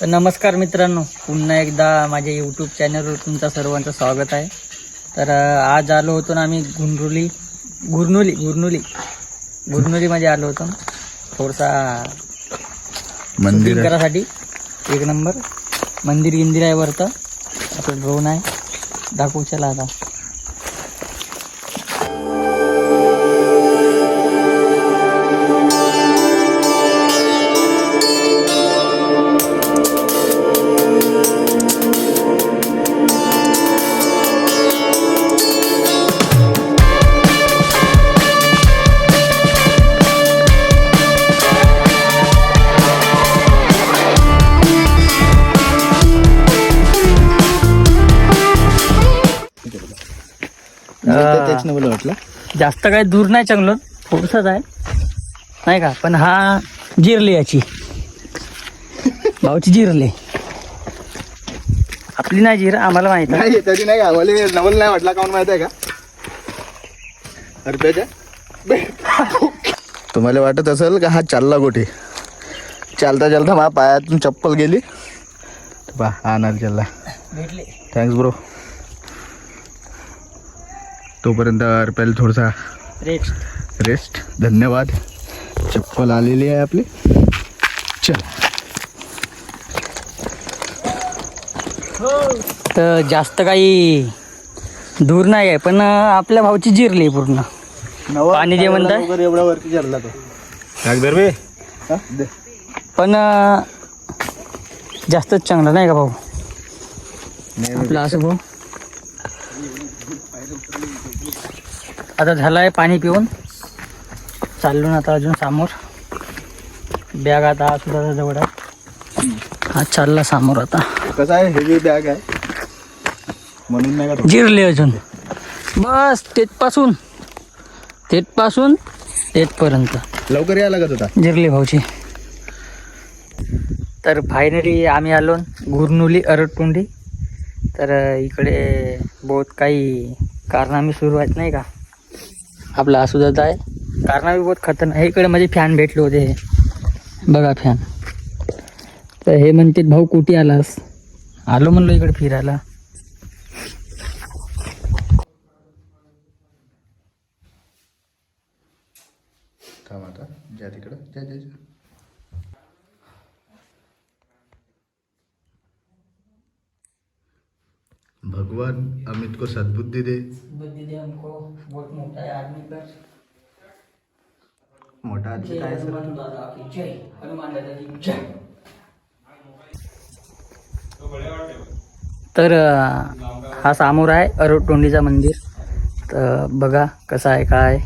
तर नमस्कार मित्रांनो पुन्हा एकदा माझ्या यूट्यूब चॅनलवर तुमचं सर्वांचं स्वागत आहे. तर आज आलो होतो ना आम्ही गुंडरुली गुरनुली गुरनुली गुरनुलीमध्ये आलो होतो. थोडसा मंदिर. करासाठी एक नंबर. मंदिर गिंदिर आहे वरतं. आपलं ड्रोन आहे. दाखवू चला आता. तेच नाही मला वाटलं जास्त काही दूर नाही चांगलं थोडसंच आहे. नाही का? पण हा जिरली याची. भाऊची जिरली. आपली नाही जिर आम्हाला माहीत आहे. नाही तरी नाही आम्हाला नवल नाही वाटला काऊन माहीत आहे का? तुम्हाला वाटत असेल का हा चालला कुठे? चालता चालता माझ्या पायातून चप्पल गेली. बा हा चालला भेटले. थँक्स ब्रो तोपर्यंत अर्प्याला थोडासा रेस्ट रेस्ट धन्यवाद. चप्पल आलेली आहे आपली. चल. तर जास्त काही दूर नाही आहे पण आपल्या भाऊची जिरली पूर्ण. पाणी जे म्हणताय? वगैरे एवढ्या वरती चालला तो. बे. हा, दे. पण जास्तच चांगलं नाही का भाऊ? आपलं असं भाऊ. आता झालं आहे पाणी पिऊन. चाललो ना आता अजून समोर. बॅग आता सुद्धा जवळ आहे. हा चालला समोर आता. कसं आहे? हेवी बॅग आहे. म्हणून नाही? जिरले अजून. बस तेथपासून. तेथपासून तेथपर्यंत. लवकर यायला लागत होता. जिरली भाऊची तर फायनली आम्ही आलो गुरनुली अरटकुंडी तर इकडे बहुत काही कारनामे सुरू आहेत नाही का? आपला असुदात आहे. कारनामे बहुत खतरनाक. हे इकडे माझे फॅन भेटले होते. बघा फॅन तर हे म्हणते भाऊ कुठे आलास? आलो म्हणलो इकडे फिरायला. आता. ज्या तिकडं. ज्या भगवान अमित को सद्बुद्धि दे. बुद्धि दे हमको. बहुत मोटा है आदमी पर. मोठा आदमी काय सर हनुमान दादा की जय. हनुमान दादा की जय. तर हा समोर आहे अरोटोंडीचा मंदिर. तर बघा कसं आहे काय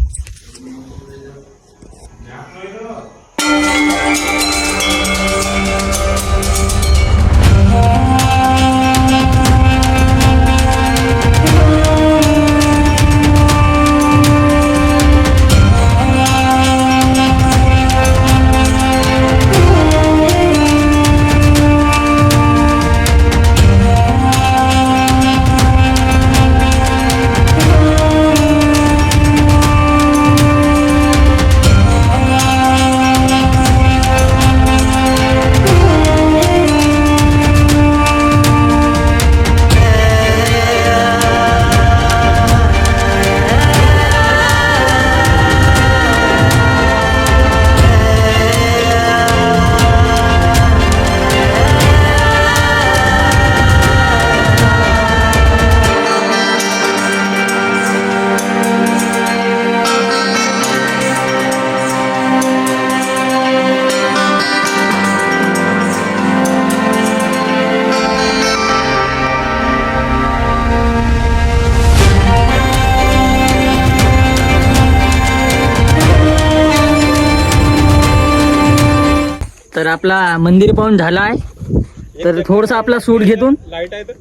तर आपला मंदिर पाहून झाला आहे तर थोडसा आपला सूट घेतून. लाइट आहे तर.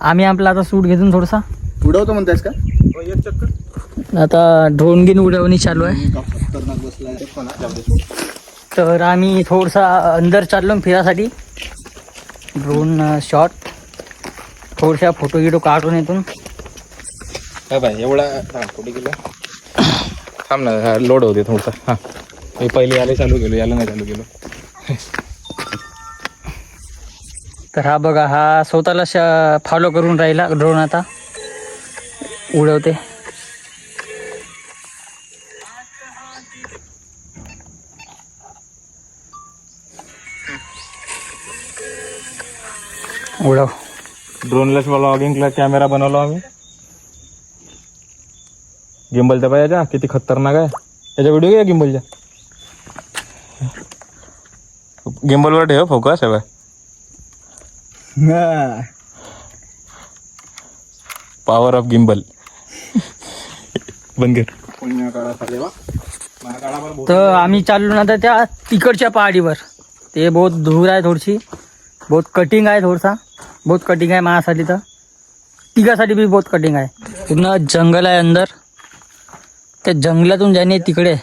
आम्ही आपला आता सूट घेतून थोडसा. उडवतो म्हणतायस का? हो, एक चक्कर. आता ड्रोन गिन उडवणी चालू आहे. तर आम्ही थोडसा अंदर चाललो फिरासाठी. ड्रोन शॉट थोडशा फोटो गिटो काढून येतून एवढा हा कुठे गेला? थांब ना हा लोड होते थोडसा. हा. मी पहिले याला चालू केलो याला नाही चालू केलो. तर हा बघा हा स्वतःला फॉलो करून राहिला ड्रोन आता. उडवते. उडव. ड्रोनलेस ब्लॉगिंगला कॅमेरा बनवला आम्ही. गिंबलच्या पायाच्या किती खतरनाक आहे. त्याच्या व्हिडिओ घ्या गिंबलच्या गिंबलवर ठेव फोकस आहे पॉवर ऑफ गिंबल बंद कर. तर आम्ही चाललो ना तर त्या तिकडच्या पहाडीवर. ते बहुत धूर आहे थोडीशी. बहुत कटिंग आहे थोडसा. बहुत कटिंग आहे माझ्यासाठी तर. तिघासाठी बी बहुत कटिंग आहे. पूर्ण जंगल आहे अंदर. त्या जंगलातून जाणे तिकडे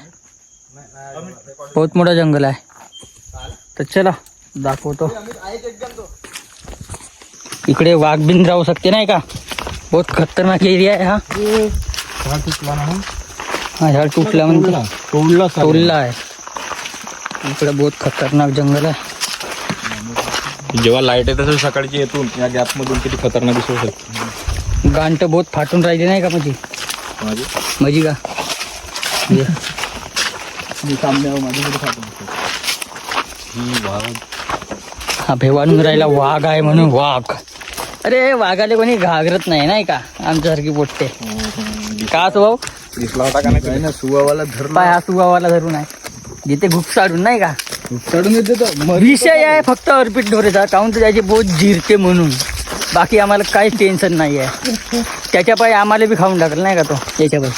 बहुत मोठं जंगल आहे. तर चला दाखवतो. इकडे वाघ बिन राहू शकते नाही का? बहुत खतरनाक एरिया आहे हा. हा झाड तुटला तोडला तोडला आहे. इकडे बहुत खतरनाक जंगल आहे. जेव्हा लाइट येत असेल सकाळची येतून या गॅप मधून किती खतरनाक दिसू शकते. गांठ बहुत फाटून राहिली नाही का माझी? माझी? माझी का? ये. हा भेवानून राहिला वाघ आहे म्हणून वाघ. अरे वाघाले कोणी घागरत नाही नाही का? आमच्यासारखी पोट्टे. का तो भाऊ? दिसला होता का नाही ना सुवावाला धरला. हा सुगावाला धरून आहे. जिथे घुपसाडून नाही का? चढून येते तर विषय आहे फक्त अर्पित ढोरेचा काहून तर त्याची बोध जिरते म्हणून. बाकी आम्हाला काही टेन्शन नाही आहे त्याच्या पायी आम्हाला बी खाऊन टाकलं नाही का तो? त्याच्या पायी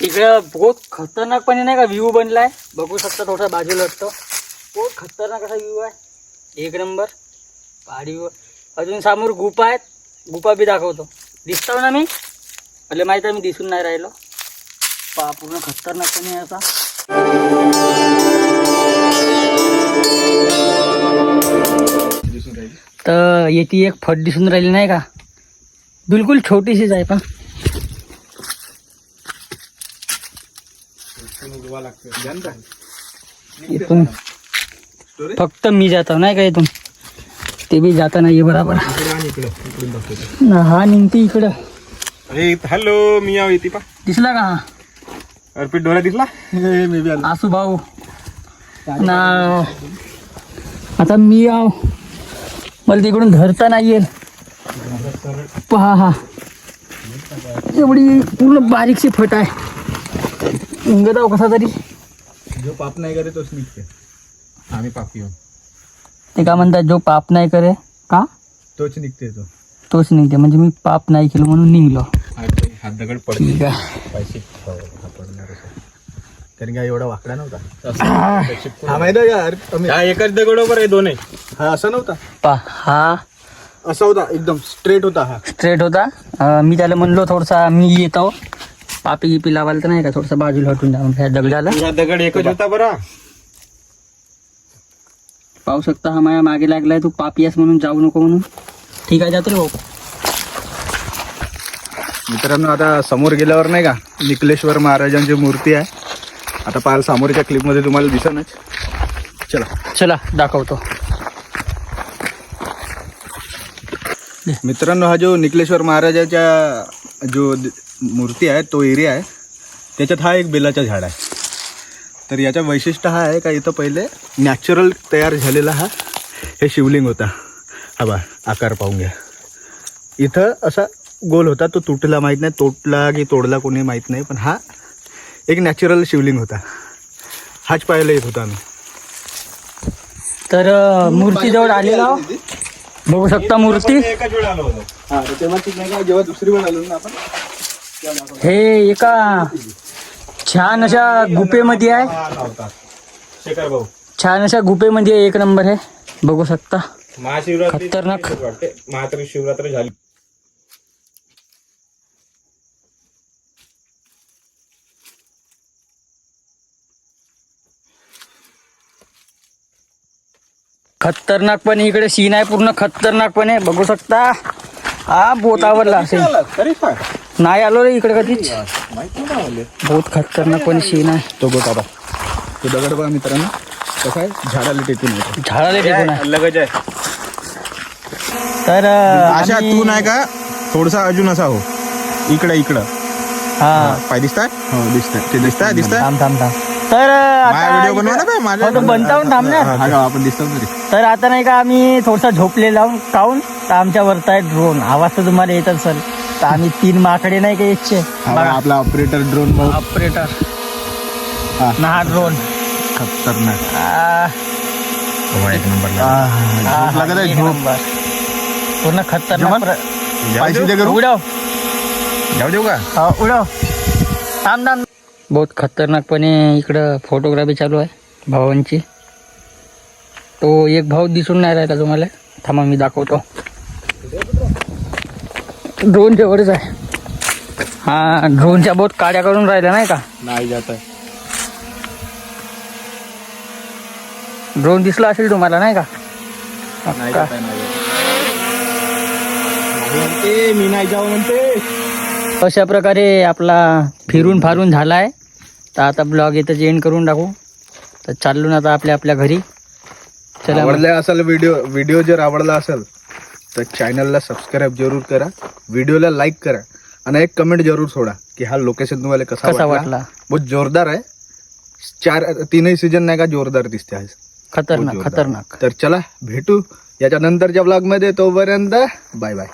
इकडं बहुत खतरनाकपणे नाही का व्ह्यू आहे बघू शकता थोडा बाजूला वाटतो बहुत खतरनाक असा व्ह्यू आहे. एक नंबर पहाडीवर अजून समोर गुफा आहेत. गुफा बी दाखवतो. दिसतो ना मी? मला माहीत आहे मी दिसून नाही राहिलो. पा पूर्ण खतरनाकपणे असा. तर येथे एक फट दिसून राहिली नाही का? बिलकुल छोटीशीच आहे पण. इथून फक्त मी जातो नाही का इथून? ते बी जाता नाही बरोबर. ना, हा निघते इकडं. हॅलो मी याव येते पा दिसला का हा? अर्पित डोळा दिसला? मी बी आसू भाऊ. ना. आता मी आव मला तिकडून धरता नाही येईल पहा हा. एवढी पूर्ण बारीकशी फट आहे. निघत आहो कसा तरी? जो पाप नाही करे तोच निघते. आम्ही पापी येऊन ते का म्हणतात जो पाप नाही करे का? तोच निघते तो. तोच निघते म्हणजे मी पाप नाही केलं म्हणून निघलो. हात दगड पडते पैसे कारण का एवढा वाकडा नव्हता. हा माहिती आहे का? अरे, हा एकाच दगडोबर आहे दोन आहे हा असा नव्हता? पा हा. असा होता एकदम स्ट्रेट होता हा. स्ट्रेट होता. अं, मी त्याला म्हणलो थोडसा मी येतो पापी गिपी लावायला तर नाही का? थोडसा बाजूला हटून जाऊन ह्या दगडाला. तुझा दगड एकच होता बरा. पाहू शकता हा माझ्या मागे लागलाय तू पापियास म्हणून जाऊ नको म्हणून. ठीक आहे जातो रे भाऊ. मित्रांनो आता समोर गेल्यावर नाही का निकलेश्वर महाराजांची मूर्ती आहे. आता पाहाल समोरच्या क्लिपमध्ये तुम्हाला दिसनच. चला. चला दाखवतो. मित्रांनो हा जो निकलेश्वर महाराजाच्या जो मूर्ती आहे तो एरिया आहे. त्याच्यात हा एक बेलाचा झाड आहे. तर याचं वैशिष्ट्य हा आहे का इथं पहिले नॅचरल तयार झालेला हा हे शिवलिंग होता. हा बा आकार पाहून घ्या. इथं असा गोल होता तो तुटला माहीत नाही तोडला की तोडला कोणी माहीत नाही पण हा एक नॅचरल शिवलिंग होता. हाच पाहायला येत होता आम्ही. तर अं, मूर्तीजवळ आलेला. बघू शकता मूर्ती. हा तेव्हा ठीक नाही का जेव्हा दुसरी वेळ आलो ना आपण. हे एका छान अशा गुफेमध्ये आहे. छान अशा गुफेमध्ये एक नंबर आहे. बघू शकता. महाशिवरात्री खतरनाक. वाटते. महात्री शिवरात्री झाली. खतरनाकपणे इकडे सीन आहे. पूर्ण खतरनाकपणे बघू शकता. हा बोत आवडला असेल नाही आलो रे इकडे कधीच. बहुत खतरनाकपणे सीन आहे. तो गोटा बा तो दगड बघा मित्रांनो. कसा आहे? झाडाला टेकून झाडाला टेकून आहे. लगज आहे तर अशा तू नाही का? थोडसा अजून असा हो. इकडे इकडं. हा. पाय दिसताय? हो दिसतंय. ते दिसताय? दिसताय? थांब थांब थांब. तर आता व्हिडिओ बनवा ना इकडं- बे, माझा हो, तो बनतावून थांब ना. हा का आपण दिसतो तरी. तर आता नाही का आम्ही थोडसा झोपले लावून काऊन तर आमच्या वरता आहे ड्रोन आवाज तर तुम्हाला येत असेल. तर आम्ही तीन माकडे नाही का याचे हा बघा, आपला ऑपरेटर ड्रोन भाऊ. ऑपरेटर हा. ना हा ड्रोन खतरनाक. एक नंबर झोप लागत आहे, झोप. पूर्ण खतरनाक जेवण? प्र- करू? उडव. जाऊ देऊ का? हा, उडव. थांब थांब. बहुत खतरनाकपणे इकडं फोटोग्राफी चालू आहे भावांची. तो एक भाऊ दिसून नाही राहिला तुम्हाला. थांबा मी दाखवतो. ड्रोन जवळच आहे. हा ड्रोनच्या बहुत काड्या करून राहिल्या नाही का? नाही जात आहे. ड्रोन दिसला असेल तुम्हाला नाही का? नाही का? जात आहे, नाही जात म्हणते मी नाही जाऊ म्हणते. अशा प्रकारे आपला फिरून फारून झाला आहे तर आता ब्लॉग इथं एंड करून टाकू. तर चाललो ना आता आपल्या आपल्या घरी. चला मग. आवडला असेल व्हिडिओ व्हिडिओ जर आवडला असेल तर चॅनलला सबस्क्राईब जरूर करा व्हिडिओला लाईक करा आणि एक कमेंट जरूर सोडा की हा लोकेशन तुम्हाला कसा कसा वाटला? बहुत जोरदार आहे. चार तीनही सीजन नाही का जोरदार दिसते आज. खतरनाक जोरदार. खतरनाक. तर चला भेटू याच्या नंतरच्या ब्लॉगमध्ये तोपर्यंत बाय बाय